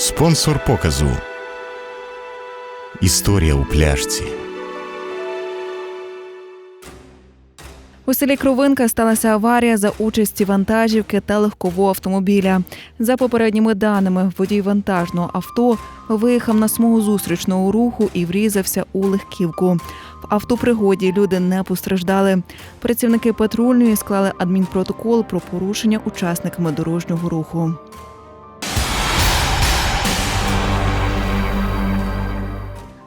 Спонсор показу. Історія у пляшці. У селі Кровинка сталася аварія за участі вантажівки та легкового автомобіля. За попередніми даними, водій вантажного авто виїхав на смугу зустрічного руху і врізався у легківку. В автопригоді люди не постраждали. Працівники патрульної склали адмінпротокол про порушення учасниками дорожнього руху.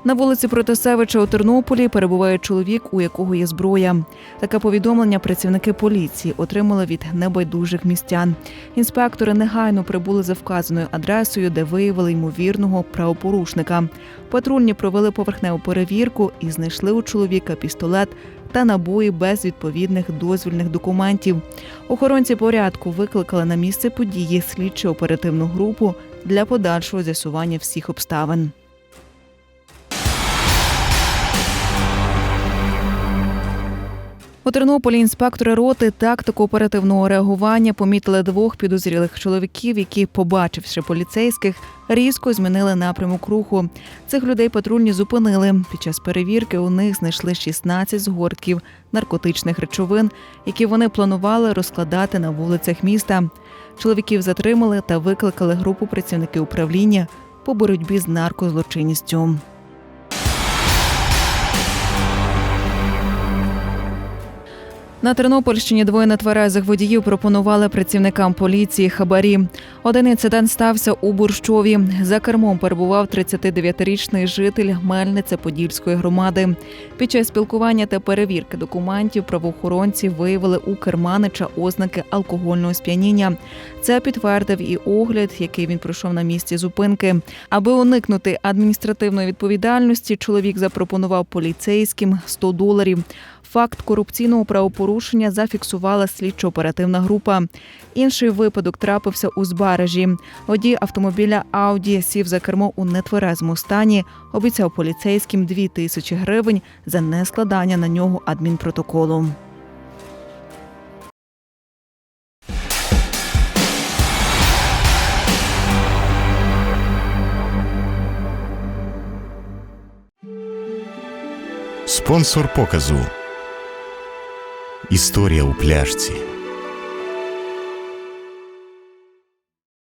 На вулиці Протасевича у Тернополі перебуває чоловік, у якого є зброя. Таке повідомлення працівники поліції отримали від небайдужих містян. Інспектори негайно прибули за вказаною адресою, де виявили ймовірного правопорушника. Патрульні провели поверхневу перевірку і знайшли у чоловіка пістолет та набої без відповідних дозвільних документів. Охоронці порядку викликали на місце події слідчо-оперативну групу для подальшого з'ясування всіх обставин. У Тернополі інспектори роти тактико-оперативного реагування помітили двох підозрілих чоловіків, які, побачивши поліцейських, різко змінили напрямок руху. Цих людей патрульні зупинили. Під час перевірки у них знайшли 16 згортків наркотичних речовин, які вони планували розкладати на вулицях міста. Чоловіків затримали та викликали групу працівників управління по боротьбі з наркозлочинністю. На Тернопільщині двоє нетверезих водіїв пропонували працівникам поліції хабарі. Один інцидент стався у Бурщові. За кермом перебував 39-річний житель Мельнице Подільської громади. Під час спілкування та перевірки документів правоохоронці виявили у керманича ознаки алкогольного сп'яніння. Це підтвердив і огляд, який він пройшов на місці зупинки. Аби уникнути адміністративної відповідальності, чоловік запропонував поліцейським 100 доларів. Факт корупційного правопорушення зафіксувала слідчо-оперативна група. Інший випадок трапився у Збаражі. Водій автомобіля Ауді сів за кермо у нетверезому стані. Обіцяв поліцейським 2 тисячі гривень за нескладання на нього адмінпротоколу. Спонсор показу. Історія у пляшці.